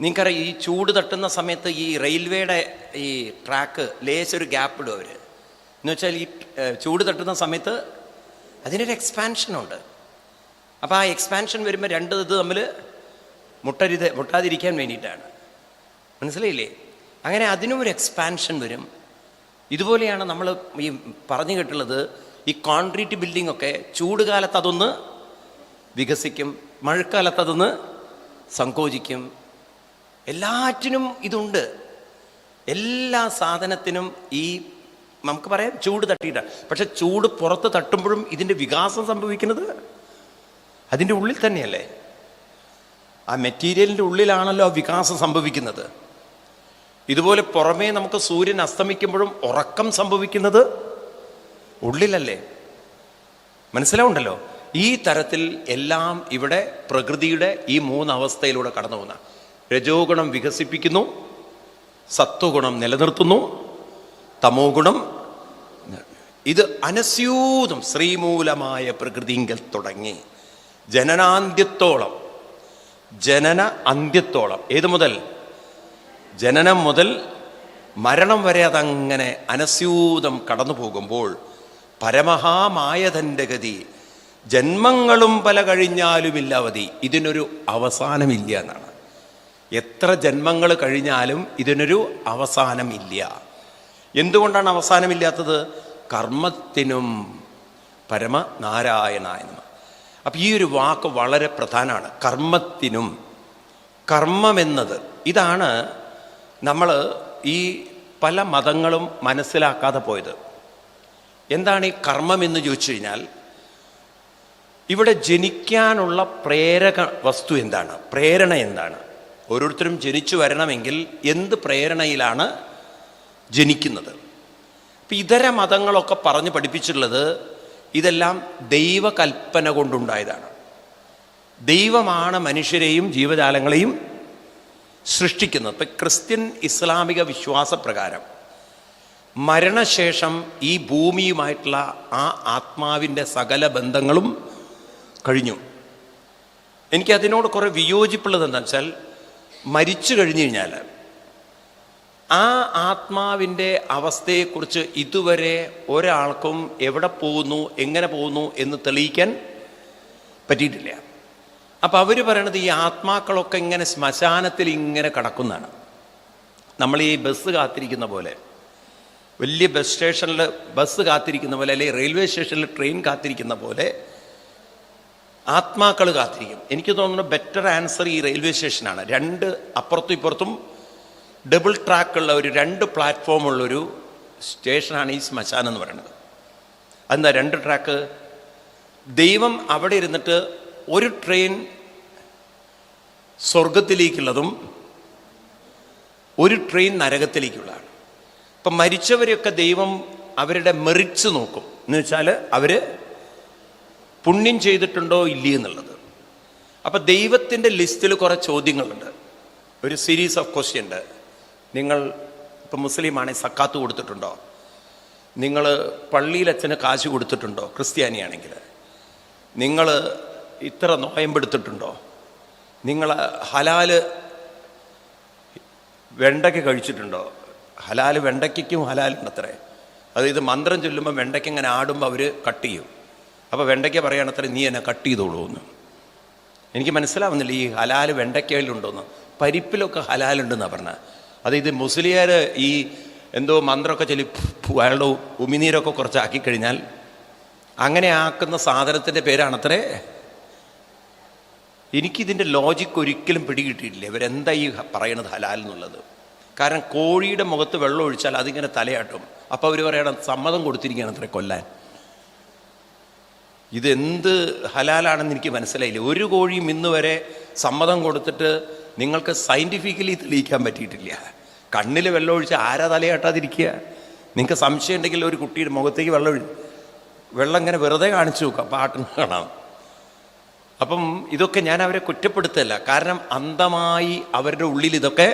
നിങ്ങൾക്കറിയാം ഈ ചൂട് തട്ടുന്ന സമയത്ത് ഈ റെയിൽവേയുടെ ഈ ട്രാക്ക് ലേശൊരു ഗ്യാപ്പ് ഇടും അവർ എന്ന് വെച്ചാൽ ഈ ചൂട് തട്ടുന്ന സമയത്ത് അതിനൊരു എക്സ്പാൻഷനുണ്ട് അപ്പോൾ ആ എക്സ്പാൻഷൻ വരുമ്പോൾ രണ്ട് ഇത് തമ്മിൽ മുട്ടരുത് മുട്ടാതിരിക്കാൻ വേണ്ടിയിട്ടാണ്. മനസ്സിലായില്ലേ? അങ്ങനെ അതിനും ഒരു എക്സ്പാൻഷൻ വരും. ഇതുപോലെയാണ് നമ്മൾ ഈ പറഞ്ഞു കേട്ടുള്ളത് ഈ കോൺക്രീറ്റ് ബിൽഡിംഗ് ഒക്കെ ചൂട് കാലത്ത് അതൊന്ന് വികസിക്കും മഴക്കാലത്ത് അതൊന്ന് സങ്കോചിക്കും എല്ലാറ്റിനും ഇതുണ്ട്. എല്ലാ സാധനത്തിനും ഈ നമുക്ക് പറയാം ചൂട് തട്ടിയിട്ടാണ് പക്ഷെ ചൂട് പുറത്ത് തട്ടുമ്പോഴും ഇതിന്റെ വികാസം സംഭവിക്കുന്നത് അതിന്റെ ഉള്ളിൽ തന്നെയല്ലേ? ആ മെറ്റീരിയലിന്റെ ഉള്ളിലാണല്ലോ ആ വികാസം സംഭവിക്കുന്നത്. ഇതുപോലെ പുറമേ നമുക്ക് സൂര്യൻ അസ്തമിക്കുമ്പോഴും ഉറക്കം സംഭവിക്കുന്നത് ഉള്ളിലല്ലേ? മനസ്സിലാവുണ്ടല്ലോ? ഈ തരത്തിൽ എല്ലാം ഇവിടെ പ്രകൃതിയുടെ ഈ മൂന്നവസ്ഥയിലൂടെ കടന്നു പോകുന്ന രജോ ഗുണം വികസിപ്പിക്കുന്നു സത്വഗുണം നിലനിർത്തുന്നു തമോ ഗുണം ഇത് അനസ്യൂതം ശ്രീമൂലമായ പ്രകൃതിങ്കൽ തുടങ്ങി. ജനനാന്ത്യത്തോളം ജനന അന്ത്യത്തോളം. ഏത് മുതൽ? ജനനം മുതൽ മരണം വരെ അതങ്ങനെ അനസ്യൂതം കടന്നു പോകുമ്പോൾ പരമഹാമായതന്റെ ഗതി ജന്മങ്ങളും പല കഴിഞ്ഞാലുമില്ല അവധി. ഇതിനൊരു അവസാനമില്ല എന്നാണ്. എത്ര ജന്മങ്ങൾ കഴിഞ്ഞാലും ഇതിനൊരു അവസാനമില്ല. എന്തുകൊണ്ടാണ് അവസാനമില്ലാത്തത്? കർമ്മത്തിനും പരമനാരായണായ നാരായണായനമ അപ്പം ഈ ഒരു വാക്ക് വളരെ പ്രധാനമാണ്. കർമ്മത്തിനും കർമ്മമെന്നത്. ഇതാണ് നമ്മൾ ഈ പല മതങ്ങളും മനസ്സിലാക്കാതെ പോയത്. എന്താണ് ഈ കർമ്മം എന്ന് ചോദിച്ചു കഴിഞ്ഞാൽ ഇവിടെ ജനിക്കാനുള്ള പ്രേരക വസ്തു എന്താണ്? പ്രേരണ എന്താണ്? ഓരോരുത്തരും ജനിച്ചു വരണമെങ്കിൽ എന്ത് പ്രേരണയിലാണ് ജനിക്കുന്നത്? അപ്പം ഇതര മതങ്ങളൊക്കെ പറഞ്ഞ് പഠിപ്പിച്ചിട്ടുള്ളത് ഇതെല്ലാം ദൈവകൽപ്പന കൊണ്ടുണ്ടായതാണ്. ദൈവമാണ് മനുഷ്യരെയും ജീവജാലങ്ങളെയും സൃഷ്ടിക്കുന്നത്. ഇപ്പം ക്രിസ്ത്യൻ ഇസ്ലാമിക വിശ്വാസപ്രകാരം മരണശേഷം ഈ ഭൂമിയുമായിട്ടുള്ള ആ ആത്മാവിന്റെ സകല ബന്ധങ്ങളും കഴിഞ്ഞു. എനിക്ക് അതിനോട് കുറേ വിയോജിപ്പുള്ളത് എന്താണെന്ന് വെച്ചാൽ മരിച്ചു കഴിഞ്ഞു കഴിഞ്ഞാൽ ആ ആത്മാവിന്റെ അവസ്ഥയെക്കുറിച്ച് ഇതുവരെ ഒരാൾക്കും എവിടെ പോകുന്നു എങ്ങനെ പോകുന്നു എന്ന് തെളിയിക്കാൻ പറ്റിയിട്ടില്ല. അപ്പം അവർ പറയണത് ഈ ആത്മാക്കളൊക്കെ ഇങ്ങനെ ശ്മശാനത്തിൽ ഇങ്ങനെ കിടക്കുന്നതാണ്. നമ്മൾ ഈ ബസ് കാത്തിരിക്കുന്ന പോലെ വലിയ ബസ് സ്റ്റേഷനിൽ ബസ് കാത്തിരിക്കുന്ന പോലെ അല്ലെങ്കിൽ റെയിൽവേ സ്റ്റേഷനിൽ ട്രെയിൻ കാത്തിരിക്കുന്ന പോലെ ആത്മാക്കൾ കാത്തിരിക്കും. എനിക്ക് തോന്നുന്നു ബെറ്റർ ആൻസർ ഈ റെയിൽവേ സ്റ്റേഷനാണ് രണ്ട് അപ്പുറത്തും ഇപ്പുറത്തും ഡബിൾ ട്രാക്കുള്ള ഒരു രണ്ട് പ്ലാറ്റ്ഫോമുള്ളൊരു സ്റ്റേഷനാണ് ഈ ശ്മശാനം എന്ന് പറയുന്നത്. അതെന്താ? രണ്ട് ട്രാക്ക് ദൈവം അവിടെ ഇരുന്നിട്ട് ഒരു ട്രെയിൻ സ്വർഗത്തിലേക്കുള്ളതും ഒരു ട്രെയിൻ നരകത്തിലേക്കുള്ളതാണ്. ഇപ്പം മരിച്ചവരെയൊക്കെ ദൈവം അവരുടെ മെറിറ്റ്സ് നോക്കും. എന്ന് വെച്ചാൽ അവർ പുണ്യം ചെയ്തിട്ടുണ്ടോ ഇല്ലേ എന്നുള്ളത്. അപ്പോൾ ദൈവത്തിന്റെ ലിസ്റ്റിൽ കുറേ ചോദ്യങ്ങളുണ്ട്. ഒരു സീരീസ് ഓഫ് ക്വസ്റ്റ്യൻ ഉണ്ട്. നിങ്ങൾ ഇപ്പം മുസ്ലിമാണെങ്കിൽ സക്കാത്ത് കൊടുത്തിട്ടുണ്ടോ? നിങ്ങൾ പള്ളിയിൽ അച്ഛന് കാശ് കൊടുത്തിട്ടുണ്ടോ? ക്രിസ്ത്യാനിയാണെങ്കിൽ. നിങ്ങൾ ഇത്ര നോയമ്പെടുത്തിട്ടുണ്ടോ? നിങ്ങൾ ഹലാൽ വെണ്ടയ്ക്ക് കഴിച്ചിട്ടുണ്ടോ? ഹലാൽ വെണ്ടയ്ക്കും ഹലാലുണ്ടത്രേ. അതായത് മന്ത്രം ചൊല്ലുമ്പോൾ വെണ്ടയ്ക്ക് ഇങ്ങനെ ആടുമ്പോൾ അവർ കട്ട് ചെയ്യും. അപ്പോൾ വെണ്ടയ്ക്ക പറയണത്ര നീ എന്നെ കട്ട് ചെയ്തോളൂ എന്ന്. എനിക്ക് മനസ്സിലാവുന്നില്ല ഈ ഹലാൽ വെണ്ടയ്ക്കയിലുണ്ടോന്ന്. പരിപ്പിലൊക്കെ ഹലാലുണ്ടെന്നാണ് പറഞ്ഞത്. അത് ഇത് മുസ്ലിയാർ ഈ എന്തോ മന്ത്രമൊക്കെ ചൊല്ലി അയാളുടെ ഉമിനീരൊക്കെ കുറച്ച് ആക്കിക്കഴിഞ്ഞാൽ അങ്ങനെ ആക്കുന്ന സാധനത്തിന്റെ പേരാണത്രേ. എനിക്കിതിന്റെ ലോജിക്ക് ഒരിക്കലും പിടികിട്ടിയിട്ടില്ല. ഇവരെന്താ ഈ പറയണത് ഹലാൽ എന്നുള്ളത്. കാരണം കോഴിയുടെ മുഖത്ത് വെള്ളം ഒഴിച്ചാൽ അതിങ്ങനെ തലയാട്ടും. അപ്പോൾ അവർ പറയണം സമ്മതം കൊടുത്തിരിക്കുകയാണ് അത്ര കൊല്ലാൻ. ഇതെന്ത് ഹലാലാണെന്ന് എനിക്ക് മനസ്സിലായില്ല. ഒരു കോഴിയും ഇന്ന് വരെ സമ്മതം കൊടുത്തിട്ട് നിങ്ങൾക്ക് സയന്റിഫിക്കലി തെളിയിക്കാൻ പറ്റിയിട്ടില്ല. കണ്ണിൽ വെള്ളം ഒഴിച്ച് ആരാ തലയാട്ടാതിരിക്കുക നിങ്ങൾക്ക് സംശയം ഉണ്ടെങ്കിൽ ഒരു കുട്ടിയുടെ മുഖത്തേക്ക് വെള്ളം വെള്ളം ഇങ്ങനെ വെറുതെ കാണിച്ചു നോക്കാം പാട്ടിന് കാണാം. അപ്പം ഇതൊക്കെ ഞാൻ അവരെ കുറ്റപ്പെടുത്തല്ല. കാരണം അന്ധമായി അവരുടെ ഉള്ളിൽ ഇതൊക്കെ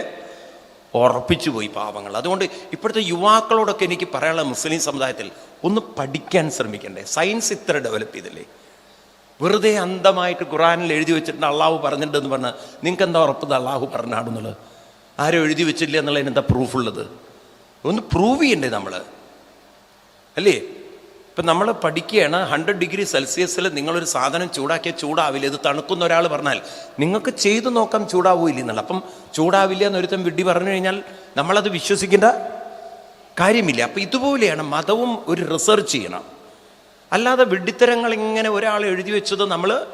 ഉറപ്പിച്ചു പോയി പാവങ്ങൾ അതുകൊണ്ട് ഇപ്പോഴത്തെ യുവാക്കളോടൊക്കെ എനിക്ക് പറയാനുള്ള മുസ്ലിം സമുദായത്തിൽ ഒന്ന് പഠിക്കാൻ ശ്രമിക്കണ്ടേ. സയൻസ് ഇത്ര ഡെവലപ്പ് ചെയ്തില്ലേ? വെറുതെ അന്ധമായിട്ട് ഖുറാനിൽ എഴുതി വെച്ചിട്ടുണ്ട് അള്ളാഹു പറഞ്ഞിട്ടുണ്ടെന്ന് പറഞ്ഞാൽ നിങ്ങൾക്ക് എന്താ ഉറപ്പത് അള്ളാഹു പറഞ്ഞാണെന്നുള്ളത് ആരും എഴുതി വെച്ചില്ല എന്നുള്ളതിന് എന്താ പ്രൂഫുള്ളത് ഒന്ന് പ്രൂവ് ചെയ്യണ്ടേ നമ്മൾ അല്ലേ? ഇപ്പം നമ്മൾ പഠിക്കുകയാണ് ഹൺഡ്രഡ് ഡിഗ്രി സെൽഷ്യസിൽ നിങ്ങളൊരു സാധനം ചൂടാക്കിയാൽ ചൂടാവില്ല. ഇത് തണുക്കുന്ന ഒരാൾ പറഞ്ഞാൽ നിങ്ങൾക്ക് ചെയ്തു നോക്കാം ചൂടാവില്ല എന്നുള്ള. അപ്പം ചൂടാവില്ല എന്നൊരുത്തം വിഡ്ഢി പറഞ്ഞു കഴിഞ്ഞാൽ നമ്മളത് വിശ്വസിക്കേണ്ട കാര്യമില്ല. അപ്പം ഇതുപോലെയാണ് മതവും ഒരു റിസർച്ച് ചെയ്യണം. അല്ലാതെ വിഡ്ഢിത്തരങ്ങൾ ഇങ്ങനെ ഒരാൾ എഴുതി വെച്ചത് നമ്മൾ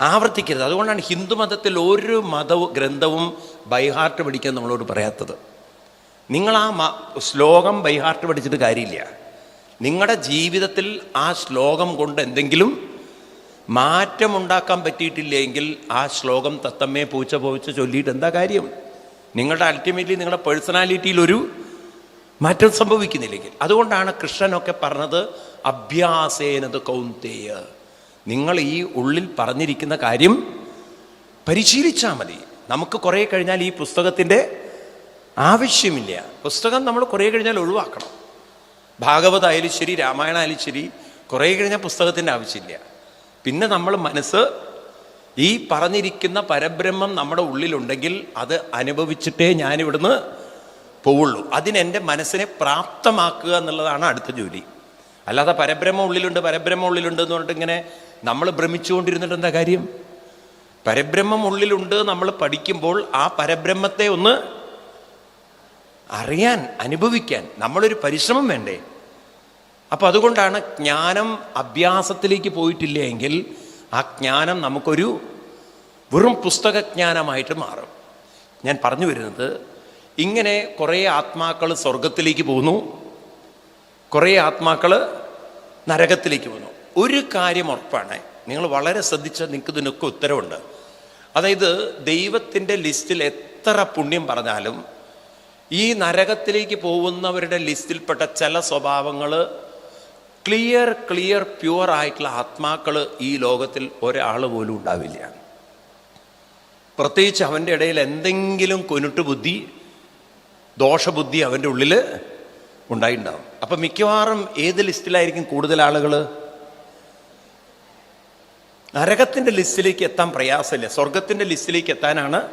ആവർത്തിക്കരുത്. അതുകൊണ്ടാണ് ഹിന്ദു മതത്തിൽ ഒരു മത ഗ്രന്ഥവും ബൈഹാർട്ട് പഠിക്കാൻ നമ്മളോട് പറയാത്തത്. നിങ്ങൾ ആ ശ്ലോകം ബൈഹാർട്ട് പഠിച്ചിട്ട് കാര്യമില്ല. നിങ്ങളുടെ ജീവിതത്തിൽ ആ ശ്ലോകം കൊണ്ട് എന്തെങ്കിലും മാറ്റമുണ്ടാക്കാൻ പറ്റിയിട്ടില്ലെങ്കിൽ ആ ശ്ലോകം തത്തമ്മേ പൂച്ച പോവിച്ച് ചൊല്ലിയിട്ട് എന്താ കാര്യം? നിങ്ങളുടെ അൾട്ടിമേറ്റ്ലി നിങ്ങളുടെ പേഴ്സണാലിറ്റിയിൽ ഒരു മാറ്റം സംഭവിക്കുന്നില്ലെങ്കിൽ. അതുകൊണ്ടാണ് കൃഷ്ണനൊക്കെ പറഞ്ഞത് അഭ്യാസേനത് കൗന്തേയ. നിങ്ങൾ ഈ ഉള്ളിൽ പറഞ്ഞിരിക്കുന്ന കാര്യം പരിശീലിച്ചാൽ മതി. നമുക്ക് കുറേ കഴിഞ്ഞാൽ ഈ പുസ്തകത്തിന്റെ ആവശ്യമില്ല. പുസ്തകം നമ്മൾ കുറേ കഴിഞ്ഞാൽ ഒഴിവാക്കണം. ഭാഗവതായാലും ശരി രാമായണം ആയാലും ശരി കുറേ കഴിഞ്ഞാൽ പുസ്തകത്തിന്റെ ആവശ്യമില്ല. പിന്നെ നമ്മൾ മനസ്സ് ഈ പറഞ്ഞിരിക്കുന്ന പരബ്രഹ്മം നമ്മുടെ ഉള്ളിലുണ്ടെങ്കിൽ അത് അനുഭവിച്ചിട്ടേ ഞാനിവിടുന്ന് പോവുള്ളൂ. അതിനെന്റെ മനസ്സിനെ പ്രാപ്തമാക്കുക എന്നുള്ളതാണ് അടുത്ത ജോലി. അല്ലാതെ പരബ്രഹ്മം ഉള്ളിലുണ്ട് പരബ്രഹ്മം ഉള്ളിലുണ്ട് എന്ന് പറഞ്ഞിട്ട് ഇങ്ങനെ നമ്മൾ ഭ്രമിച്ചുകൊണ്ടിരുന്നിട്ട് എന്താ കാര്യം? പരബ്രഹ്മം ഉള്ളിലുണ്ട് നമ്മൾ പഠിക്കുമ്പോൾ ആ പരബ്രഹ്മത്തെ ഒന്ന് അറിയാൻ അനുഭവിക്കാൻ നമ്മളൊരു പരിശ്രമം വേണ്ടേ? അപ്പൊ അതുകൊണ്ടാണ് ജ്ഞാനം അഭ്യാസത്തിലേക്ക് പോയിട്ടില്ല എങ്കിൽ ആ ജ്ഞാനം നമുക്കൊരു വെറും പുസ്തകജ്ഞാനമായിട്ട് മാറും. ഞാൻ പറഞ്ഞു വരുന്നത് ഇങ്ങനെ കുറേ ആത്മാക്കൾ സ്വർഗത്തിലേക്ക് പോകുന്നു കുറേ ആത്മാക്കൾ നരകത്തിലേക്ക് പോകുന്നു. ഒരു കാര്യം ഉറപ്പാണ് നിങ്ങൾ വളരെ ശ്രദ്ധിച്ചാൽ നിങ്ങൾക്ക് ഇതിനൊക്കെ ഉത്തരവുണ്ട്. അതായത് ദൈവത്തിന്റെ ലിസ്റ്റിൽ എത്ര പുണ്യം പറഞ്ഞാലും ഈ നരകത്തിലേക്ക് പോകുന്നവരുടെ ലിസ്റ്റിൽപ്പെട്ട ചില സ്വഭാവങ്ങൾ ക്ലിയർ ക്ലിയർ പ്യുവർ ആയിട്ടുള്ള ആത്മാക്കൾ ഈ ലോകത്തിൽ ഒരാൾ പോലും ഉണ്ടാവില്ല. പ്രത്യേകിച്ച് അവന്റെ ഇടയിൽ എന്തെങ്കിലും കൊനുട്ട് ബുദ്ധി ദോഷബുദ്ധി അവന്റെ ഉള്ളിൽ ഉണ്ടായിട്ടുണ്ടാവും. അപ്പം മിക്കവാറും ഏത് ലിസ്റ്റിലായിരിക്കും കൂടുതൽ ആളുകൾ? നരകത്തിന്റെ ലിസ്റ്റിലേക്ക് എത്താൻ പ്രയാസമില്ല. സ്വർഗത്തിന്റെ ലിസ്റ്റിലേക്ക് എത്താനാണ്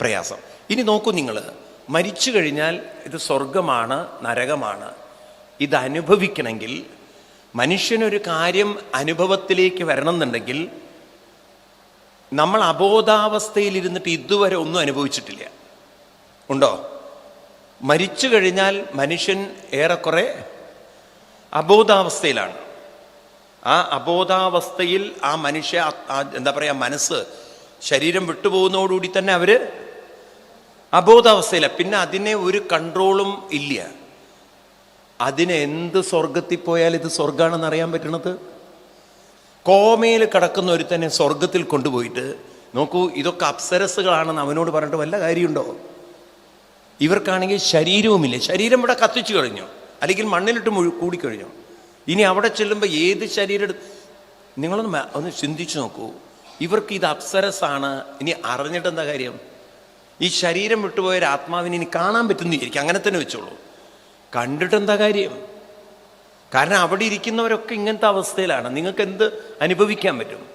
പ്രയാസം. ഇനി നോക്കൂ നിങ്ങൾ. മരിച്ചു കഴിഞ്ഞാൽ ഇത് സ്വർഗമാണ് നരകമാണ്. ഇത് അനുഭവിക്കണമെങ്കിൽ മനുഷ്യനൊരു കാര്യം അനുഭവത്തിലേക്ക് വരണം എന്നുണ്ടെങ്കിൽ നമ്മൾ അബോധാവസ്ഥയിലിരുന്നിട്ട് ഇതുവരെ ഒന്നും അനുഭവിച്ചിട്ടില്ല. ഉണ്ടോ? മരിച്ചു കഴിഞ്ഞാൽ മനുഷ്യൻ ഏറെക്കുറെ അബോധാവസ്ഥയിലാണ്. ആ അബോധാവസ്ഥയിൽ ആ മനുഷ്യ എന്താ പറയുക മനസ്സ് ശരീരം വിട്ടുപോകുന്നതോടുകൂടി തന്നെ അവർ അബോധാവസ്ഥയില. പിന്നെ അതിനെ ഒരു കൺട്രോളും ഇല്ല. അതിനെ എന്ത് സ്വർഗത്തിൽ പോയാൽ ഇത് സ്വർഗമാണെന്ന് അറിയാൻ പറ്റണത്? കോമയിൽ കിടക്കുന്ന ഒരുത്തനെ സ്വർഗത്തിൽ കൊണ്ടുപോയിട്ട് നോക്കൂ ഇതൊക്കെ അപ്സരസുകളാണെന്ന് അവനോട് പറഞ്ഞിട്ട് വല്ല കാര്യമുണ്ടോ? ഇവർക്കാണെങ്കിൽ ശരീരവുമില്ല. ശരീരം ഇവിടെ കത്തിച്ചു കഴിഞ്ഞു. അല്ലെങ്കിൽ മണ്ണിലിട്ട് മുഴു കൂടിക്കഴിഞ്ഞു ഇനി അവിടെ ചെല്ലുമ്പോൾ ഏത് ശരീരം നിങ്ങളൊന്ന് ഒന്ന് ചിന്തിച്ചു നോക്കൂ. ഇവർക്ക് ഇത് അപ്സരസാണ് ഇനി അറിഞ്ഞിട്ടെന്താ കാര്യം? ഈ ശരീരം വിട്ടുപോയ ഒരു ആത്മാവിനെ ഇനി കാണാൻ പറ്റുന്നിരിക്കും അങ്ങനെ തന്നെ വെച്ചോളൂ. കണ്ടിട്ട് എന്താ കാര്യം? കാരണം അവിടെ ഇരിക്കുന്നവരൊക്കെ ഇങ്ങനത്തെ അവസ്ഥയിലാണ്. നിങ്ങൾക്ക് എന്ത് അനുഭവിക്കാൻ പറ്റും?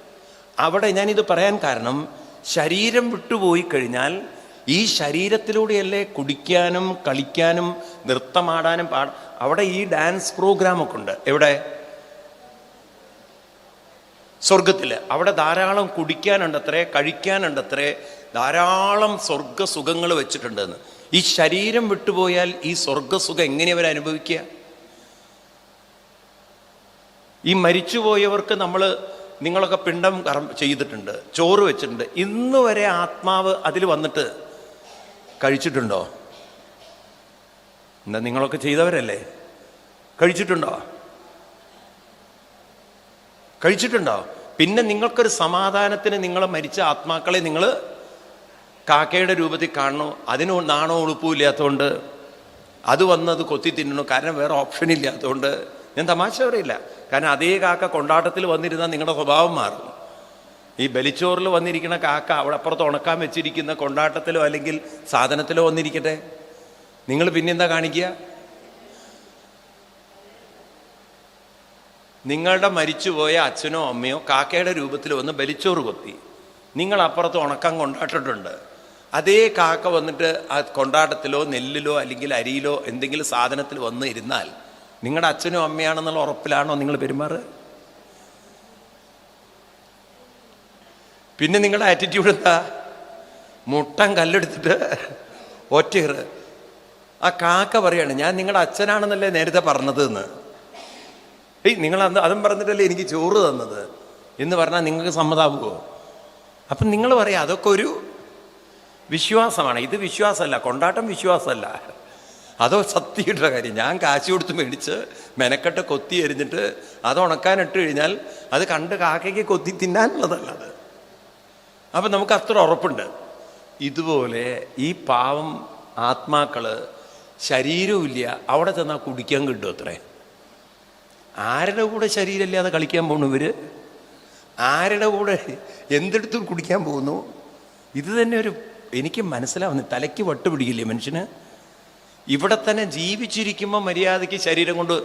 അവിടെ ഞാനിത് പറയാൻ കാരണം ശരീരം വിട്ടുപോയി കഴിഞ്ഞാൽ ഈ ശരീരത്തിലൂടെയല്ലേ കുടിക്കാനും കളിക്കാനും നൃത്തമാടാനും പാട അവിടെ ഈ ഡാൻസ് പ്രോഗ്രാമൊക്കെ ഉണ്ട്. എവിടെ? സ്വർഗത്തിൽ അവിടെ ധാരാളം കുടിക്കാനുണ്ടത്രേ കഴിക്കാനുണ്ടത്രേ ധാരാളം സ്വർഗസുഖങ്ങൾ വെച്ചിട്ടുണ്ടെന്ന്. ഈ ശരീരം വിട്ടുപോയാൽ ഈ സ്വർഗസുഖം എങ്ങനെ അവർ അനുഭവിക്കുക? ഈ മരിച്ചുപോയവർക്ക് നമ്മൾ നിങ്ങളൊക്കെ പിണ്ടം കറം ചെയ്തിട്ടുണ്ട് ചോറ് വെച്ചിട്ടുണ്ട്. ഇന്ന് വരെ ആത്മാവ് അതിൽ വന്നിട്ട് കഴിച്ചിട്ടുണ്ടോ? എന്താ നിങ്ങളൊക്കെ ചെയ്തവരല്ലേ? കഴിച്ചിട്ടുണ്ടോ? കഴിച്ചിട്ടുണ്ടോ? പിന്നെ നിങ്ങൾക്കൊരു സമാധാനത്തിന് നിങ്ങളെ മരിച്ച ആത്മാക്കളെ നിങ്ങൾ കാക്കയുടെ രൂപത്തിൽ കാണണോ? അതിന് നാണോ ഉളുപ്പും ഇല്ലാത്തതുകൊണ്ട് അത് വന്നത് കൊത്തി തിന്നണു? കാരണം വേറെ ഓപ്ഷൻ ഇല്ലാത്തതുകൊണ്ട് ഞാൻ തമാശ പറയില്ല. കാരണം അതേ കാക്ക കൊണ്ടാട്ടത്തിൽ വന്നിരുന്നാൽ നിങ്ങളുടെ സ്വഭാവം മാറും. ഈ ബലിച്ചോറിൽ വന്നിരിക്കുന്ന കാക്ക അവിടെ അപ്പുറത്ത് ഉണക്കാൻ വെച്ചിരിക്കുന്ന കൊണ്ടാട്ടത്തിലോ അല്ലെങ്കിൽ സാധനത്തിലോ വന്നിരിക്കട്ടെ? നിങ്ങൾ പിന്നെന്താ കാണിക്കുക? നിങ്ങളുടെ മരിച്ചുപോയ അച്ഛനോ അമ്മയോ കാക്കയുടെ രൂപത്തിൽ വന്ന് ബലിച്ചോറ് കൊത്തി. നിങ്ങൾ അപ്പുറത്ത് ഉണക്കം കൊണ്ടാട്ടിട്ടുണ്ട്. അതേ കാക്ക വന്നിട്ട് ആ കൊണ്ടാട്ടത്തിലോ നെല്ലിലോ അല്ലെങ്കിൽ അരിയിലോ എന്തെങ്കിലും സാധനത്തിൽ വന്ന് ഇരുന്നാൽ നിങ്ങളുടെ അച്ഛനും അമ്മയാണെന്നുള്ള ഉറപ്പിലാണോ നിങ്ങൾ പെരുമാറ്? പിന്നെ നിങ്ങളുടെ ആറ്റിറ്റ്യൂഡ് എന്താ? മുട്ടൻ കല്ലെടുത്തിട്ട് ഒറ്റയേറ് ആ കാക്ക പറയാണ് ഞാൻ നിങ്ങളുടെ അച്ഛനാണെന്നല്ലേ നേരത്തെ പറഞ്ഞത് എന്ന് ഏയ് നിങ്ങൾ അന്ന് അതും പറഞ്ഞിട്ടല്ലേ എനിക്ക് ചോറ് തന്നത് എന്ന് പറഞ്ഞാൽ നിങ്ങൾക്ക് സമ്മതാവുമോ അപ്പം നിങ്ങൾ പറയാം അതൊക്കെ ഒരു വിശ്വാസമാണ്. ഇത് വിശ്വാസമല്ല. കൊണ്ടാട്ടം വിശ്വാസമല്ല. അതോ സത്യയുടെ കാര്യം. ഞാൻ കാശ് കൊടുത്ത് മേടിച്ച് മെനക്കെട്ട് കൊത്തി എറിഞ്ഞിട്ട് അത് ഉണക്കാനിട്ട് കഴിഞ്ഞാൽ അത് കണ്ട് കാക്കയ്ക്ക് കൊത്തി തിന്നാനുള്ളതല്ല അത്. അപ്പം നമുക്ക് അത്ര ഉറപ്പുണ്ട്. ഇതുപോലെ ഈ പാവം ആത്മാക്കൾ ശരീരമില്ല അവിടെ ചെന്നാൽ കുടിക്കാൻ കിട്ടും അത്രേ. ആരുടെ കൂടെ ശരീരമില്ലാതെ കളിക്കാൻ പോണു ഇവർ ആരുടെ കൂടെ എന്തെടുത്തും കുടിക്കാൻ പോകുന്നു? ഇത് തന്നെ ഒരു എനിക്ക് മനസ്സിലാവുന്നു തലയ്ക്ക് വട്ട് പിടിക്കില്ലേ മനുഷ്യന്? ഇവിടെ തന്നെ ജീവിച്ചിരിക്കുമ്പോൾ മര്യാദയ്ക്ക് ശരീരം കൊണ്ട്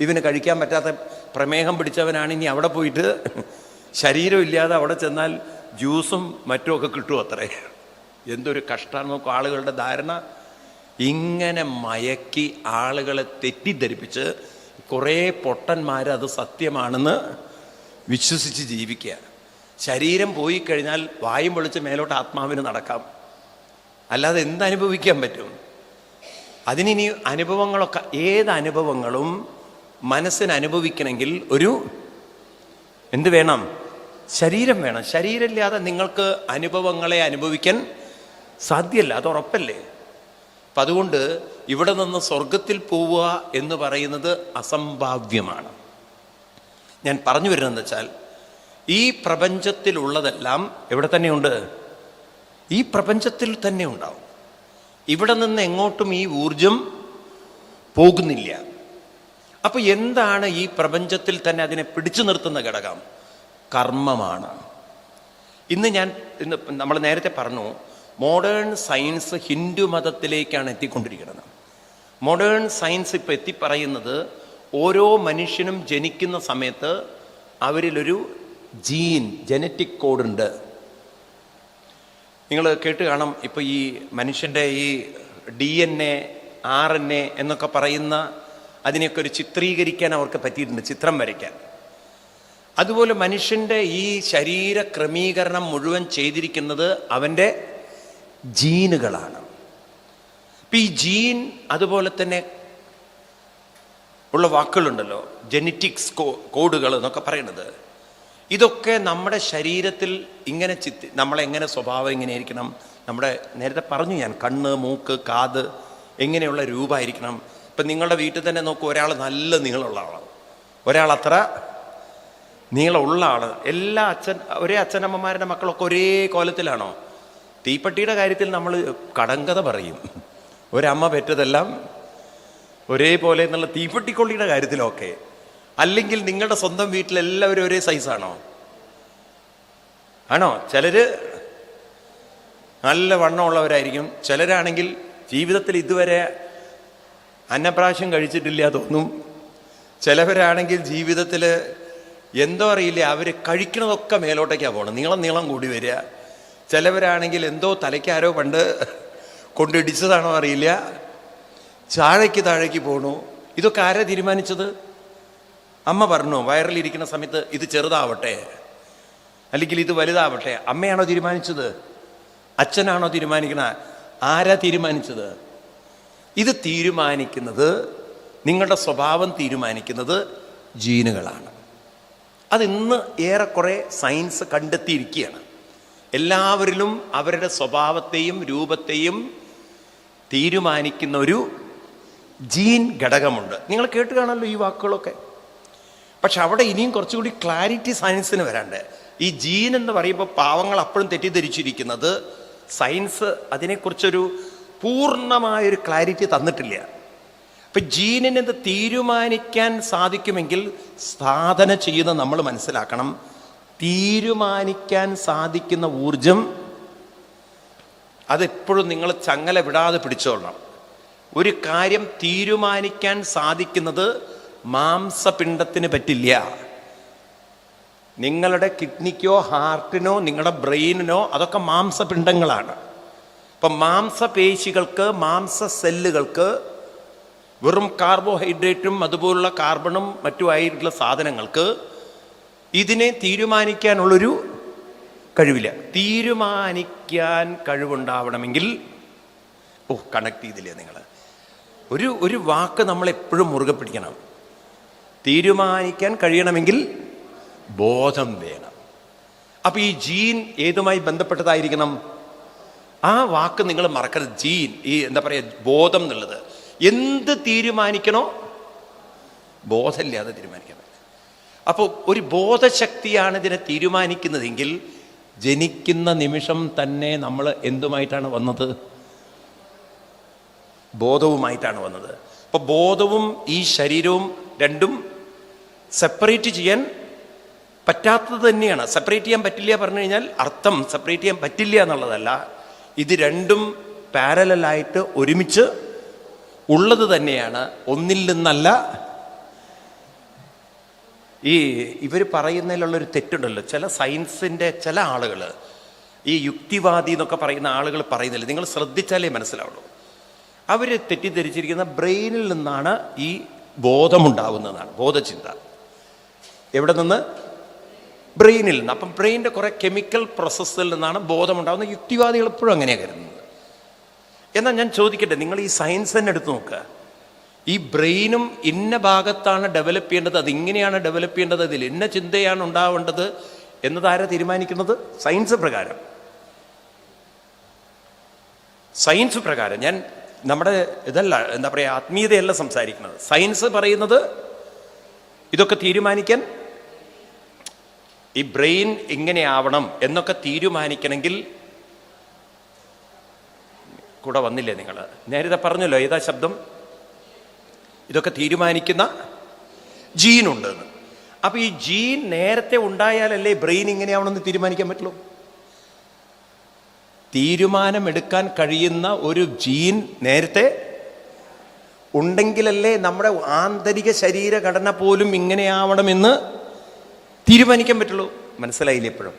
ഇവന് കഴിക്കാൻ പറ്റാത്ത പ്രമേഹം പിടിച്ചവനാണ് ഇനി അവിടെ പോയിട്ട്. ശരീരമില്ലാതെ അവിടെ ചെന്നാൽ ജ്യൂസും മറ്റുമൊക്കെ കിട്ടും അത്രേ. എന്തൊരു കഷ്ടമാണ് നോക്കും ആളുകളുടെ ധാരണ. ഇങ്ങനെ മയക്കി ആളുകളെ തെറ്റിദ്ധരിപ്പിച്ച് കുറേ പൊട്ടന്മാരത് സത്യമാണെന്ന് വിശ്വസിച്ച് ജീവിക്കുക. ശരീരം പോയി കഴിഞ്ഞാൽ വായും പൊളിച്ച് മേലോട്ട് ആത്മാവിന് നടക്കാം. അല്ലാതെ എന്തനുഭവിക്കാൻ പറ്റും? അതിനി അനുഭവങ്ങളൊക്കെ ഏത് അനുഭവങ്ങളും മനസ്സിന് അനുഭവിക്കണമെങ്കിൽ ഒരു എന്ത് വേണം? ശരീരം വേണം. ശരീരമില്ലാതെ നിങ്ങൾക്ക് അനുഭവങ്ങളെ അനുഭവിക്കാൻ സാധ്യമല്ല അത് ഉറപ്പല്ലേ? അപ്പം അതുകൊണ്ട് ഇവിടെ നിന്ന് സ്വർഗത്തിൽ പോവുക എന്ന് പറയുന്നത് അസംഭാവ്യമാണ്. ഞാൻ പറഞ്ഞു വരുന്നതെന്ന് വെച്ചാൽ ഈ പ്രപഞ്ചത്തിലുള്ളതെല്ലാം എവിടെ തന്നെയുണ്ട്? ഈ പ്രപഞ്ചത്തിൽ തന്നെ ഉണ്ടാവും. ഇവിടെ നിന്ന് എങ്ങോട്ടും ഈ ഊർജം പോകുന്നില്ല. അപ്പൊ എന്താണ് ഈ പ്രപഞ്ചത്തിൽ തന്നെ അതിനെ പിടിച്ചു നിർത്തുന്ന ഘടകം? കർമ്മമാണ്. ഇന്ന് ഞാൻ ഇന്ന് നമ്മൾ നേരത്തെ പറഞ്ഞു മോഡേൺ സയൻസ് ഹിന്ദു മതത്തിലേക്കാണ് എത്തിക്കൊണ്ടിരിക്കുന്നത്. മോഡേൺ സയൻസ് ഇപ്പം എത്തിപ്പറയുന്നത് ഓരോ മനുഷ്യനും ജനിക്കുന്ന സമയത്ത് അവരിലൊരു ജീൻ ജനറ്റിക് കോഡുണ്ട് നിങ്ങൾ കേട്ട് കാണാം ഇപ്പോൾ ഈ മനുഷ്യന്റെ ഈ D N A R N A എന്നൊക്കെ പറയുന്ന അതിനെയൊക്കെ ഒരു ചിത്രീകരിക്കാൻ അവർക്ക് പറ്റിയിട്ടുണ്ട് ചിത്രം വരയ്ക്കാൻ. അതുപോലെ മനുഷ്യന്റെ ഈ ശരീര ക്രമീകരണം മുഴുവൻ ചെയ്തിരിക്കുന്നത് അവന്റെ ജീനുകളാണ്. ഇപ്പം ഈ ജീൻ അതുപോലെ തന്നെ ഉള്ള വാക്കുകളുണ്ടല്ലോ ജെനറ്റിക്സ് കോ കോഡുകൾ എന്നൊക്കെ പറയുന്നത്. ഇതൊക്കെ നമ്മുടെ ശരീരത്തിൽ ഇങ്ങനെ ചിത്തി നമ്മളെങ്ങനെ സ്വഭാവം എങ്ങനെയായിരിക്കണം നമ്മുടെ നേരത്തെ പറഞ്ഞു ഞാൻ കണ്ണ് മൂക്ക് കാത് എങ്ങനെയുള്ള രൂപമായിരിക്കണം? ഇപ്പം നിങ്ങളുടെ വീട്ടിൽ തന്നെ നോക്കൂ ഒരാൾ നല്ല നീളമുള്ള ആളാണ്. ഒരാൾ അത്ര നീളമുള്ള ആൾ എല്ലാ അച്ഛൻ ഒരേ അച്ഛനമ്മമാരുടെ മക്കളൊക്കെ ഒരേ കോലത്തിലാണോ? തീപ്പെട്ടിയുടെ കാര്യത്തിൽ നമ്മൾ കടങ്കത പറയും. ഒരമ്മ പെറ്റതെല്ലാം ഒരേപോലെ എന്നുള്ള തീപ്പെട്ടിക്കൊള്ളിയുടെ കാര്യത്തിലൊക്കെ. അല്ലെങ്കിൽ നിങ്ങളുടെ സ്വന്തം വീട്ടിലെല്ലാവരും ഒരേ സൈസാണോ ആണോ? ചിലര് നല്ല വണ്ണമുള്ളവരായിരിക്കും. ചിലരാണെങ്കിൽ ജീവിതത്തിൽ ഇതുവരെ അന്നപ്രാശം കഴിച്ചിട്ടില്ല തോന്നും. ചിലവരാണെങ്കിൽ ജീവിതത്തിൽ എന്തോ അറിയില്ല അവർ കഴിക്കണതൊക്കെ മേലോട്ടേക്കാണ് പോകണം നീളം നീളം കൂടി വരിക. ചിലവരാണെങ്കിൽ എന്തോ തലയ്ക്കാരോ പണ്ട് കൊണ്ടിടിച്ചതാണോ അറിയില്ല. ചാഴയ്ക്ക് താഴേക്ക് പോണു. ഇതൊക്കെ ആരാ തീരുമാനിച്ചത്? അമ്മ പറഞ്ഞു വയറിലിരിക്കുന്ന സമയത്ത് ഇത് ചെറുതാവട്ടെ. അല്ലെങ്കിൽ ഇത് വലുതാവട്ടെ. അമ്മയാണോ തീരുമാനിച്ചത്? അച്ഛനാണോ തീരുമാനിക്കണ? ആരാ തീരുമാനിച്ചത്? ഇത് തീരുമാനിക്കുന്നത് നിങ്ങളുടെ സ്വഭാവം തീരുമാനിക്കുന്നത് ജീനുകളാണ്. അതിന്ന് ഏറെക്കുറെ സയൻസ് കണ്ടെത്തിയിരിക്കുകയാണ്. എല്ലാവരിലും അവരുടെ സ്വഭാവത്തെയും രൂപത്തെയും തീരുമാനിക്കുന്ന ഒരു ജീൻ ഘടകമുണ്ട്. നിങ്ങൾ കേട്ട് കാണല്ലോ ഈ വാക്കുകളൊക്കെ? പക്ഷെ അവിടെ ഇനിയും കുറച്ചുകൂടി ക്ലാരിറ്റി സയൻസിന് വരാണ്ട്. ഈ ജീൻ എന്ന് പറയുമ്പോൾ പാവങ്ങൾ അപ്പോഴും തെറ്റിദ്ധരിച്ചിരിക്കുന്നത് സയൻസ് അതിനെക്കുറിച്ചൊരു പൂർണമായൊരു ക്ലാരിറ്റി തന്നിട്ടില്ല. അപ്പം ജീനിന് ഇത് തീരുമാനിക്കാൻ സാധിക്കുമെങ്കിൽ സാധന ചെയ്യുന്ന നമ്മൾ മനസ്സിലാക്കണം. തീരുമാനിക്കാൻ സാധിക്കുന്ന ഊർജം അതെപ്പോഴും നിങ്ങൾ ചങ്ങല വിടാതെ പിടിച്ചോളണം. ഒരു കാര്യം തീരുമാനിക്കാൻ സാധിക്കുന്നത് മാംസപിണ്ഡത്തിന് പറ്റില്ല. നിങ്ങളുടെ കിഡ്നിക്കോ ഹാർട്ടിനോ നിങ്ങളുടെ ബ്രെയിനിനോ അതൊക്കെ മാംസപിണ്ഡങ്ങളാണ്. ഇപ്പം മാംസപേശികൾക്ക് മാംസ സെല്ലുകൾക്ക് വെറും കാർബോഹൈഡ്രേറ്റും അതുപോലുള്ള കാർബണും മറ്റുമായിട്ടുള്ള സാധനങ്ങൾക്ക് ഇതിനെ തീരുമാനിക്കാനുള്ളൊരു കഴിവില്ല. തീരുമാനിക്കാൻ കഴിവുണ്ടാവണമെങ്കിൽ ഓ കണക്ട് ചെയ്തില്ലേ നിങ്ങൾ ഒരു ഒരു വാക്ക് നമ്മൾ എപ്പോഴും മുറുകെ പിടിക്കണം തീരുമാനിക്കാൻ കഴിയണമെങ്കിൽ ബോധം വേണം. അപ്പൊ ഈ ജീൻ ഏതുമായി ബന്ധപ്പെട്ടതായിരിക്കണം? ആ വാക്ക് നിങ്ങൾ മറക്കരുത്. ജീൻ ഈ എന്താ പറയുക ബോധം എന്നുള്ളത്. എന്ത് തീരുമാനിക്കണോ ബോധമില്ലാതെ തീരുമാനിക്കണം അപ്പോൾ ഒരു ബോധശക്തിയാണ് ഇതിനെ തീരുമാനിക്കുന്നതെങ്കിൽ ജനിക്കുന്ന നിമിഷം തന്നെ നമ്മൾ എന്തുമായിട്ടാണ് വന്നത്? ബോധവുമായിട്ടാണ് വന്നത്. അപ്പോൾ ബോധവും ഈ ശരീരവും രണ്ടും സെപ്പറേറ്റ് ചെയ്യാൻ പറ്റാത്തത് തന്നെയാണ്. സെപ്പറേറ്റ് ചെയ്യാൻ പറ്റില്ല പറഞ്ഞു കഴിഞ്ഞാൽ അർത്ഥം സെപ്പറേറ്റ് ചെയ്യാൻ പറ്റില്ല എന്നുള്ളതല്ല. ഇത് രണ്ടും പാരലായിട്ട് ഒരുമിച്ച് ഉള്ളത് തന്നെയാണ്. ഒന്നിൽ നിന്നല്ല ഈ ഇവർ പറയുന്നതിലുള്ളൊരു തെറ്റുണ്ടല്ലോ. ചില സയൻസിന്റെ ചില ആളുകൾ ഈ യുക്തിവാദി എന്നൊക്കെ പറയുന്ന ആളുകൾ പറയുന്നില്ല. നിങ്ങൾ ശ്രദ്ധിച്ചാലേ മനസ്സിലാവുള്ളൂ. അവർ തെറ്റിദ്ധരിച്ചിരിക്കുന്ന ബ്രെയിനിൽ നിന്നാണ് ഈ ബോധമുണ്ടാവുന്നതാണ് ബോധചിന്ത. എവിടെ നിന്ന്? ബ്രെയിനിൽ നിന്ന്. അപ്പം ബ്രെയിനിന്റെ കുറേ കെമിക്കൽ പ്രോസസ്സിൽ നിന്നാണ് ബോധമുണ്ടാകുന്നത്. യുക്തിവാദികൾ എപ്പോഴും അങ്ങനെയാണ് കരുതുന്നത്. എന്നാൽ ഞാൻ ചോദിക്കട്ടെ നിങ്ങൾ ഈ സയൻസ് തന്നെ എടുത്തു നോക്കുക ഈ ബ്രെയിനും ഇന്ന ഭാഗത്താണ് ഡെവലപ്പ് ചെയ്യേണ്ടത് അതിങ്ങനെയാണ് ഡെവലപ്പ് ചെയ്യേണ്ടത് അതിൽ ഇന്ന ചിന്തയാണ് ഉണ്ടാവേണ്ടത് എന്നതാരാ തീരുമാനിക്കുന്നത്? സയൻസ് പ്രകാരം. സയൻസ് പ്രകാരം. ഞാൻ നമ്മുടെ ഇതല്ല എന്താ പറയുക ആത്മീയതയല്ല സംസാരിക്കുന്നത്. സയൻസ് പറയുന്നത് ഇതൊക്കെ തീരുമാനിക്കാൻ ഈ ബ്രെയിൻ ഇങ്ങനെയാവണം എന്നൊക്കെ തീരുമാനിക്കണമെങ്കിൽ കൂടെ വന്നില്ലേ നിങ്ങൾ? നേരത്തെ പറഞ്ഞല്ലോ ഏതാ ശബ്ദം? ഇതൊക്കെ തീരുമാനിക്കുന്ന ജീനുണ്ട് അപ്പൊ ഈ ജീൻ നേരത്തെ ഉണ്ടായാലല്ലേ ബ്രെയിൻ ഇങ്ങനെയാവണമെന്ന് തീരുമാനിക്കാൻ പറ്റുള്ളൂ? തീരുമാനമെടുക്കാൻ കഴിയുന്ന ഒരു ജീൻ നേരത്തെ ഉണ്ടെങ്കിലല്ലേ നമ്മുടെ ആന്തരിക ശരീരഘടന പോലും ഇങ്ങനെയാവണമെന്ന് തീരുമാനിക്കാൻ പറ്റുള്ളൂ? മനസ്സിലായില്ല എപ്പോഴും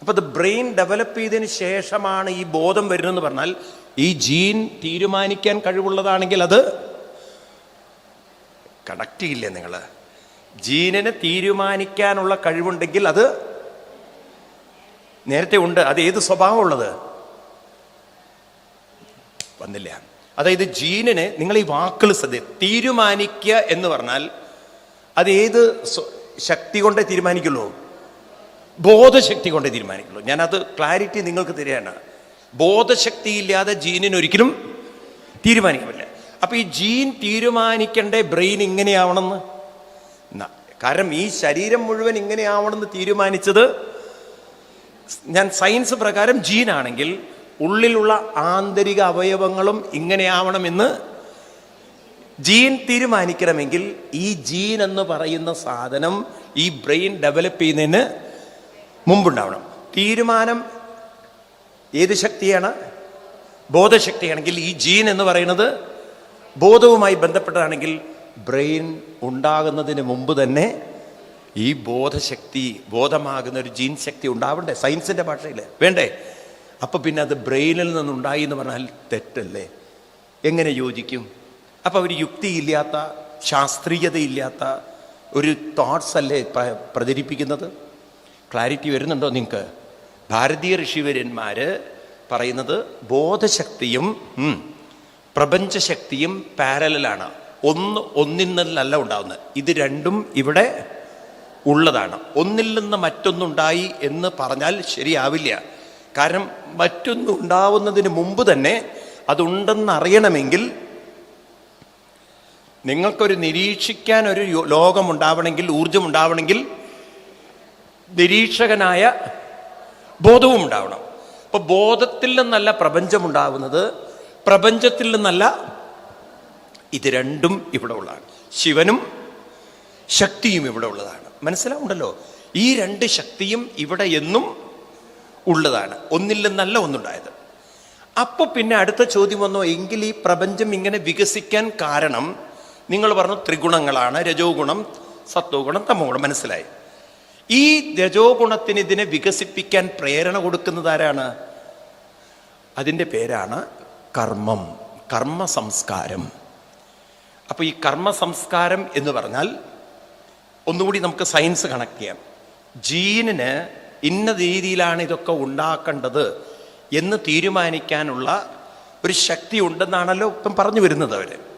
അപ്പോൾ അത് ബ്രെയിൻ ഡെവലപ്പ് ചെയ്തതിന് ശേഷമാണ് ഈ ബോധം വരുന്നതെന്ന് പറഞ്ഞാൽ ഈ ജീൻ തീരുമാനിക്കാൻ കഴിവുള്ളതാണെങ്കിൽ അത് കണക്ട് ചെയ്യില്ലേ നിങ്ങൾ ജീനിന് തീരുമാനിക്കാനുള്ള കഴിവുണ്ടെങ്കിൽ അത് നേരത്തെ ഉണ്ട്. അത് ഏത് സ്വഭാവമുള്ളത് വന്നില്ല. അതായത് ജീനിനെ നിങ്ങൾ ഈ വാക്കുകൾ ശ്രദ്ധ തീരുമാനിക്കുക എന്ന് പറഞ്ഞാൽ അത് ഏത് ശക്തി കൊണ്ടേ തീരുമാനിക്കുള്ളൂ. ബോധശക്തി കൊണ്ടേ തീരുമാനിക്കുള്ളൂ. ഞാനത് ക്ലാരിറ്റി നിങ്ങൾക്ക് തരികയാണ്. ബോധശക്തി ഇല്ലാതെ ജീനിന് ഒരിക്കലും തീരുമാനിക്കില്ല അപ്പോൾ അപ്പൊ ഈ ജീൻ തീരുമാനിക്കേണ്ട ബ്രെയിൻ ഇങ്ങനെയാവണമെന്ന്? കാരണം ഈ ശരീരം മുഴുവൻ ഇങ്ങനെയാവണമെന്ന് തീരുമാനിച്ചത് ഞാൻ സയൻസ് പ്രകാരം ജീനാണെങ്കിൽ ഉള്ളിലുള്ള ആന്തരിക അവയവങ്ങളും ഇങ്ങനെയാവണമെന്ന് ജീൻ തീരുമാനിക്കണമെങ്കിൽ ഈ ജീൻ എന്ന് പറയുന്ന സാധനം ഈ ബ്രെയിൻ ഡെവലപ്പ് ചെയ്യുന്നതിന് മുമ്പുണ്ടാവണം. തീരുമാനം ഏത് ശക്തിയാണ്? ബോധശക്തിയാണെങ്കിൽ ഈ ജീൻ എന്ന് പറയുന്നത് ബോധവുമായി ബന്ധപ്പെട്ടതാണെങ്കിൽ ബ്രെയിൻ ഉണ്ടാകുന്നതിന് മുമ്പ് തന്നെ ഈ ബോധശക്തി ബോധമാകുന്ന ഒരു ജീൻ ശക്തി ഉണ്ടാവണ്ടേ? സയൻസിന്റെ ഭാഷയിൽ വേണ്ടേ? അപ്പൊ പിന്നെ അത് ബ്രെയിനിൽ നിന്നുണ്ടായി എന്ന് പറഞ്ഞാൽ തെറ്റല്ലേ? എങ്ങനെ യോജിക്കും? അപ്പൊ അവർ യുക്തിയില്ലാത്ത ശാസ്ത്രീയതയില്ലാത്ത ഒരു തോട്ട്സ് അല്ലേ പ്ര- പ്രചരിപ്പിക്കുന്നത്? ക്ലാരിറ്റി വരുന്നുണ്ടോ നിങ്ങൾക്ക് ഭാരതീയ ഋഷിവര്യന്മാർ പറയുന്നത് ബോധശക്തിയും പ്രപഞ്ചശക്തിയും പാരലാണ് ഒന്ന് ഒന്നിൽ നിന്നല്ല ഉണ്ടാവുന്നത്. ഇത് രണ്ടും ഇവിടെ ഉള്ളതാണ്. ഒന്നിൽ നിന്ന് മറ്റൊന്നുണ്ടായി എന്ന് പറഞ്ഞാൽ ശരിയാവില്ല. കാരണം മറ്റൊന്നുണ്ടാവുന്നതിന് മുമ്പ് തന്നെ അതുണ്ടെന്ന് അറിയണമെങ്കിൽ നിങ്ങൾക്കൊരു നിരീക്ഷിക്കാൻ ഒരു ലോകമുണ്ടാവണമെങ്കിൽ ലോകം ഉണ്ടാവണമെങ്കിൽ ഊർജം ഉണ്ടാവണമെങ്കിൽ നിരീക്ഷകനായ ബോധവും ഉണ്ടാവണം അപ്പൊ ബോധത്തിൽ നിന്നല്ല പ്രപഞ്ചമുണ്ടാവുന്നത് പ്രപഞ്ചത്തിൽ നിന്നല്ല ഇത് രണ്ടും ഇവിടെ ഉള്ളതാണ്. ശിവനും ശക്തിയും ഇവിടെ ഉള്ളതാണ്. മനസ്സിലാവുണ്ടല്ലോ? ഈ രണ്ട് ശക്തിയും ഇവിടെ എന്നും ഉള്ളതാണ്. ഒന്നിൽ നിന്നല്ല ഒന്നുണ്ടായത്. അപ്പൊ പിന്നെ അടുത്ത ചോദ്യം വന്നോ എങ്കിൽ ഈ പ്രപഞ്ചം ഇങ്ങനെ വികസിക്കാൻ കാരണം നിങ്ങൾ പറഞ്ഞു ത്രിഗുണങ്ങളാണ്. രജോ ഗുണം സത്വ ഗുണം തമോ ഗുണം മനസ്സിലായി? ഈ രജോ ഗുണത്തിന് ഇതിനെ വികസിപ്പിക്കാൻ പ്രേരണ കൊടുക്കുന്നത് ആരാണ്? അതിന്റെ പേരാണ് കർമ്മം കർമ്മ സംസ്കാരം അപ്പോൾ ഈ കർമ്മ സംസ്കാരം എന്ന് പറഞ്ഞാൽ ഒന്നുകൂടി നമുക്ക് സയൻസ് കണക്ട് ചെയ്യാം. ജീനിന് ഇന്ന രീതിയിലാണ് ഇതൊക്കെ ഉണ്ടാക്കേണ്ടത് എന്ന് തീരുമാനിക്കാനുള്ള ഒരു ശക്തി ഉണ്ടെന്നാണല്ലോ ഇപ്പം പറഞ്ഞു വരുന്നത് അവർ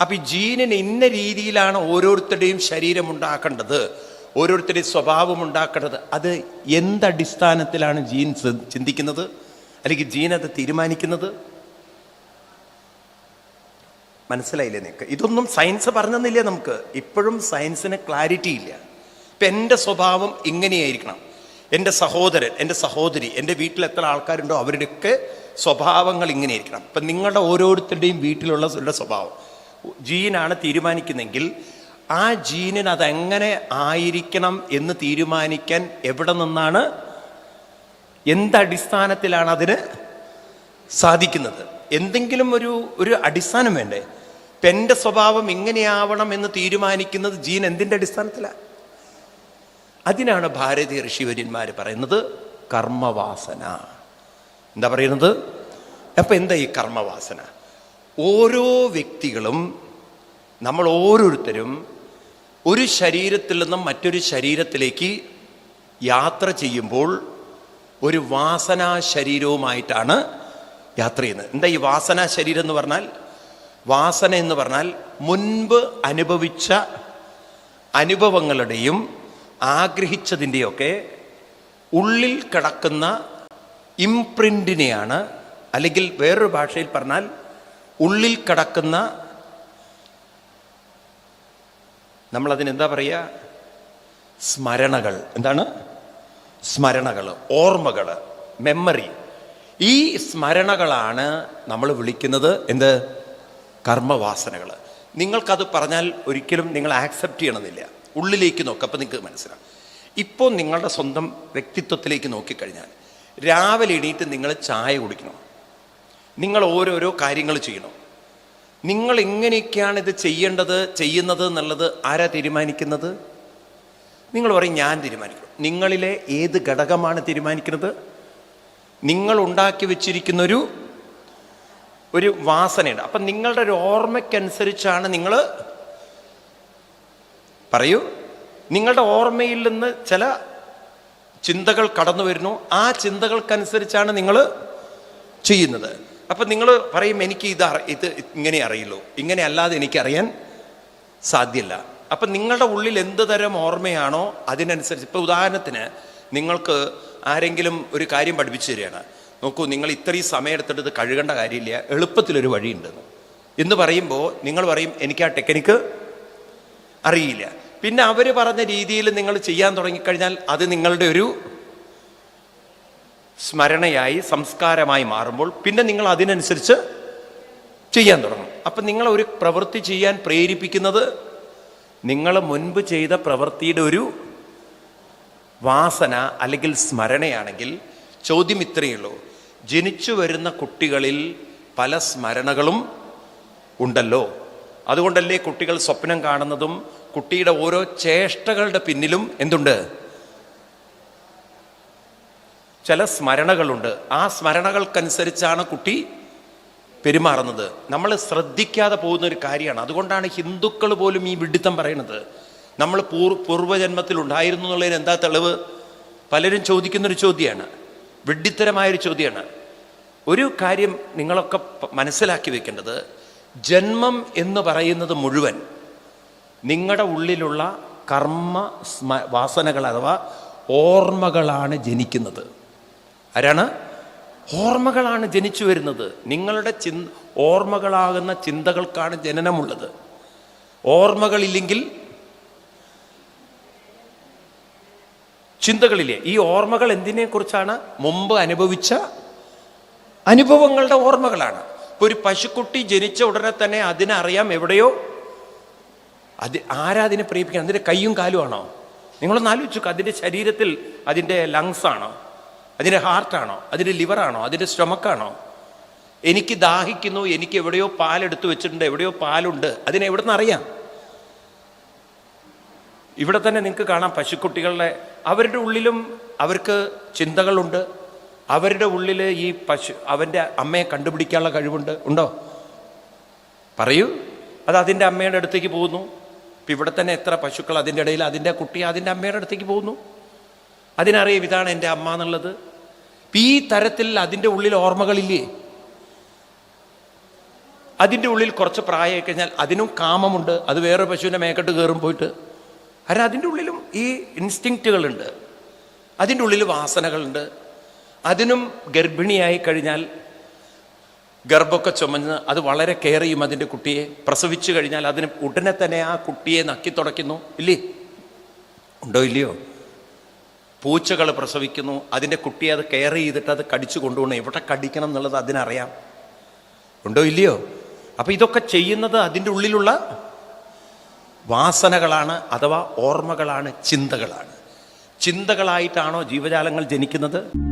അപ്പം ഈ ജീനിന് ഇന്ന രീതിയിലാണ് ഓരോരുത്തരുടെയും ശരീരം ഉണ്ടാക്കേണ്ടത് ഓരോരുത്തരുടെയും സ്വഭാവം ഉണ്ടാക്കേണ്ടത്. അത് എന്തടിസ്ഥാനത്തിലാണ് ജീൻ ചിന്തിക്കുന്നത്? അല്ലെങ്കിൽ ജീൻ അത് തീരുമാനിക്കുന്നത്? മനസ്സിലായില്ലേ നിങ്ങൾക്ക് ഇതൊന്നും സയൻസ് പറഞ്ഞെന്നില്ല നമുക്ക്? ഇപ്പോഴും സയൻസിന് ക്ലാരിറ്റി ഇല്ല. ഇപ്പം എന്റെ സ്വഭാവം ഇങ്ങനെയായിരിക്കണം. എന്റെ സഹോദരൻ എന്റെ സഹോദരി എന്റെ വീട്ടിൽ എത്ര ആൾക്കാരുണ്ടോ അവരുടെയൊക്കെ സ്വഭാവങ്ങൾ ഇങ്ങനെയായിരിക്കണം. ഇപ്പം നിങ്ങളുടെ ഓരോരുത്തരുടെയും വീട്ടിലുള്ള സ്വഭാവം. ജീനാണ് തീരുമാനിക്കുന്നെങ്കിൽ ആ ജീനിന് അതെങ്ങനെ ആയിരിക്കണം എന്ന് തീരുമാനിക്കാൻ എവിടെ നിന്നാണ് എന്തടിസ്ഥാനത്തിലാണ് അതിന് സാധിക്കുന്നത്? എന്തെങ്കിലും ഒരു ഒരു അടിസ്ഥാനം വേണ്ടേ? ഇപ്പം എന്റെ സ്വഭാവം ഇങ്ങനെയാവണം എന്ന് തീരുമാനിക്കുന്നത് ജീൻ എന്തിന്റെ അടിസ്ഥാനത്തിലാണ് അതിനാണ് ഭാരതീയ ഋഷിവര്യന്മാർ പറയുന്നത് കർമ്മവാസന. എന്താ പറയുന്നത്? അപ്പം എന്താ ഈ കർമ്മവാസന? ഓരോ വ്യക്തികളും നമ്മൾ ഓരോരുത്തരും ഒരു ശരീരത്തിൽ നിന്നും മറ്റൊരു ശരീരത്തിലേക്ക് യാത്ര ചെയ്യുമ്പോൾ ഒരു വാസനാ ശരീരവുമായിട്ടാണ് യാത്ര ചെയ്യുന്നത്. എന്താ ഈ വാസനാ ശരീരം എന്ന് പറഞ്ഞാൽ? വാസന എന്ന് പറഞ്ഞാൽ മുൻപ് അനുഭവിച്ച അനുഭവങ്ങളുടെയും ആഗ്രഹിച്ചതിന്റെയൊക്കെ ഉള്ളിൽ കിടക്കുന്ന ഇംപ്രിന്റിനെയാണ് അല്ലെങ്കിൽ വേറൊരു ഭാഷയിൽ പറഞ്ഞാൽ ഉള്ളിൽ കിടക്കുന്ന നമ്മളതിനെന്താ പറയുക സ്മരണകൾ. എന്താണ്? സ്മരണകൾ ഓർമ്മകൾ മെമ്മറി ഈ സ്മരണകളാണ് നമ്മൾ വിളിക്കുന്നത് എന്ത്? കർമ്മവാസനകൾ. നിങ്ങൾക്കത് പറഞ്ഞാൽ ഒരിക്കലും നിങ്ങൾ ആക്സെപ്റ്റ് ചെയ്യണമെന്നില്ല. ഉള്ളിലേക്ക് നോക്കുക അപ്പം നിങ്ങൾക്ക് മനസ്സിലാവും. ഇപ്പോൾ നിങ്ങളുടെ സ്വന്തം വ്യക്തിത്വത്തിലേക്ക് നോക്കിക്കഴിഞ്ഞാൽ രാവിലെ എണീറ്റ് നിങ്ങൾ ചായ കുടിക്കണം. നിങ്ങൾ ഓരോരോ കാര്യങ്ങൾ ചെയ്യണം. നിങ്ങൾ എങ്ങനെയൊക്കെയാണ് ഇത് ചെയ്യേണ്ടത് ചെയ്യുന്നത് എന്നുള്ളത് ആരാ തീരുമാനിക്കുന്നത്? നിങ്ങൾ പറയും ഞാൻ തീരുമാനിക്കണം നിങ്ങളിലെ ഏത് ഘടകമാണ് തീരുമാനിക്കുന്നത്? നിങ്ങൾ ഉണ്ടാക്കി വെച്ചിരിക്കുന്നൊരു ഒരു വാസനയുണ്ട്. അപ്പം നിങ്ങളുടെ ഒരു ഓർമ്മയ്ക്കനുസരിച്ചാണ് നിങ്ങൾ പറയൂ. നിങ്ങളുടെ ഓർമ്മയിൽ നിന്ന് ചില ചിന്തകൾ കടന്നു വരുന്നു ആ ചിന്തകൾക്കനുസരിച്ചാണ് നിങ്ങൾ ചെയ്യുന്നത്. അപ്പം നിങ്ങൾ പറയും എനിക്ക് ഇത് ഇത് ഇങ്ങനെ അറിയുള്ളൂ. ഇങ്ങനെ അല്ലാതെ എനിക്കറിയാൻ സാധ്യമല്ല അപ്പം നിങ്ങളുടെ ഉള്ളിൽ എന്ത് തരം ഓർമ്മയാണോ അതിനനുസരിച്ച് ഇപ്പോൾ ഉദാഹരണത്തിന് നിങ്ങൾക്ക് ആരെങ്കിലും ഒരു കാര്യം പഠിപ്പിച്ചു തരികയാണ്. നോക്കൂ നിങ്ങൾ ഇത്രയും സമയം എടുത്തിട്ട് ഇത് കഴുകേണ്ട കാര്യമില്ല. എളുപ്പത്തിലൊരു വഴിയുണ്ടെന്ന് എന്ന് പറയുമ്പോൾ നിങ്ങൾ പറയും എനിക്ക് ആ ടെക്നിക്ക് അറിയില്ല. പിന്നെ അവർ പറഞ്ഞ രീതിയിൽ നിങ്ങൾ ചെയ്യാൻ തുടങ്ങിക്കഴിഞ്ഞാൽ അത് നിങ്ങളുടെ ഒരു സ്മരണയായി സംസ്കാരമായി മാറുമ്പോൾ പിന്നെ നിങ്ങൾ അതിനനുസരിച്ച് ചെയ്യാൻ തുടങ്ങും. അപ്പം നിങ്ങൾ ഒരു പ്രവൃത്തി ചെയ്യാൻ പ്രേരിപ്പിക്കുന്നത് നിങ്ങൾ മുൻപ് ചെയ്ത പ്രവൃത്തിയുടെ ഒരു വാസന അല്ലെങ്കിൽ സ്മരണയാണെങ്കിൽ ചോദ്യം ഇത്രയേ ഉള്ളൂ. ജനിച്ചു വരുന്ന കുട്ടികളിൽ പല സ്മരണകളും ഉണ്ടല്ലോ. അതുകൊണ്ടല്ലേ കുട്ടികൾ സ്വപ്നം കാണുന്നതും കുട്ടിയുടെ ഓരോ ചേഷ്ടകളുടെ പിന്നിലും എന്തുണ്ട്? ചില സ്മരണകളുണ്ട്. ആ സ്മരണകൾക്കനുസരിച്ചാണ് കുട്ടി പെരുമാറുന്നത്. നമ്മൾ ശ്രദ്ധിക്കാതെ പോകുന്ന ഒരു കാര്യമാണ്. അതുകൊണ്ടാണ് ഹിന്ദുക്കൾ പോലും ഈ വിഡിത്തം പറയുന്നത്. നമ്മൾ പൂർ പൂർവജന്മത്തിൽ ഉണ്ടായിരുന്നു എന്നുള്ളതിന് എന്താ തെളിവ്? പലരും ചോദിക്കുന്നൊരു ചോദ്യമാണ്. വിഡ്ഢിത്തരമായൊരു ചോദ്യമാണ്. ഒരു കാര്യം നിങ്ങളൊക്കെ മനസ്സിലാക്കി വെക്കേണ്ടത്. ജന്മം എന്ന് പറയുന്നത് മുഴുവൻ നിങ്ങളുടെ ഉള്ളിലുള്ള കർമ്മ വാസനകൾ അഥവാ ഓർമ്മകളാണ് ജനിക്കുന്നത്. ആരാണ്? ഓർമ്മകളാണ് ജനിച്ചു വരുന്നത്. നിങ്ങളുടെ ചി ഓർമ്മകളാകുന്ന ചിന്തകൾക്കാണ് ജനനമുള്ളത്. ഓർമ്മകളില്ലെങ്കിൽ ചിന്തകളില്ലേ? ഈ ഓർമ്മകൾ എന്തിനെ കുറിച്ചാണ് മുമ്പ് അനുഭവിച്ച അനുഭവങ്ങളുടെ ഓർമ്മകളാണ്. ഇപ്പൊ ഒരു പശുക്കുട്ടി ജനിച്ച ഉടനെ തന്നെ അതിനറിയാം എവിടെയോ. അത് ആരാ അതിനെ പ്രേരിപ്പിക്കണം അതിന്റെ കൈയും കാലും ആണോ നിങ്ങളൊന്ന് ആലോചിച്ചു അതിന്റെ ശരീരത്തിൽ അതിന്റെ ലങ്സ് ആണോ? അതിന്റെ ഹാർട്ടാണോ? അതിന്റെ ലിവറാണോ? അതിന്റെ സ്റ്റൊമക്കാണോ? എനിക്ക് ദാഹിക്കുന്നു എനിക്ക് എവിടെയോ പാലെടുത്ത് വെച്ചിട്ടുണ്ട് എവിടെയോ പാലുണ്ട്. അതിനെ എവിടെ നിന്ന് അറിയാം? ഇവിടെ തന്നെ നിങ്ങൾക്ക് കാണാം പശുക്കുട്ടികളുടെ അവരുടെ ഉള്ളിലും അവർക്ക് ചിന്തകളുണ്ട്. അവരുടെ ഉള്ളിൽ ഈ പശു അവന്റെ അമ്മയെ കണ്ടുപിടിക്കാനുള്ള കഴിവുണ്ട്. ഉണ്ടോ? പറയൂ. അത് അതിന്റെ അമ്മയുടെ അടുത്തേക്ക് പോകുന്നു. ഇപ്പം ഇവിടെ തന്നെ എത്ര പശുക്കൾ അതിന്റെ ഇടയിൽ അതിന്റെ കുട്ടി അതിന്റെ അമ്മയുടെ അടുത്തേക്ക് പോകുന്നു. അതിനറിയാം ഇതാണ് എന്റെ അമ്മ എന്നുള്ളത്. ഈ തരത്തിൽ അതിന്റെ ഉള്ളിൽ ഓർമ്മകളില്ലേ? അതിന്റെ ഉള്ളിൽ കുറച്ച് പ്രായമായി കഴിഞ്ഞാൽ അതിനും കാമമുണ്ട്. അത് വേറെ പശുവിന്റെ മേക്കട്ട് കയറും പോയിട്ട്. കാരണം അതിന്റെ ഉള്ളിലും ഈ ഇൻസ്റ്റിങ്ക്റ്റുകളുണ്ട്. അതിന്റെ ഉള്ളിൽ വാസനകളുണ്ട്. അതിനും ഗർഭിണിയായി കഴിഞ്ഞാൽ ഗർഭമൊക്കെ ചുമന്ന് അത് വളരെ കെയർ ചെയ്യും അതിന്റെ കുട്ടിയെ. പ്രസവിച്ചു കഴിഞ്ഞാൽ അതിന് ഉടനെ തന്നെ ആ കുട്ടിയെ നക്കി തുടയ്ക്കുന്നു. ഇല്ലേ? ഉണ്ടോ ഇല്ലയോ? പൂച്ചകൾ പ്രസവിക്കുന്നു അതിന്റെ കുട്ടിയെ അത് കെയർ ചെയ്തിട്ട് അത് കടിച്ചു കൊണ്ടുപോകണം എവിടെ കടിക്കണം എന്നുള്ളത് അതിനറിയാം. ഉണ്ടോ ഇല്ലയോ? അപ്പം ഇതൊക്കെ ചെയ്യുന്നത് അതിന്റെ ഉള്ളിലുള്ള വാസനകളാണ് അഥവാ ഓർമ്മകളാണ് ചിന്തകളാണ്. ചിന്തകളായിട്ടാണോ ജീവജാലങ്ങൾ ജനിക്കുന്നത്?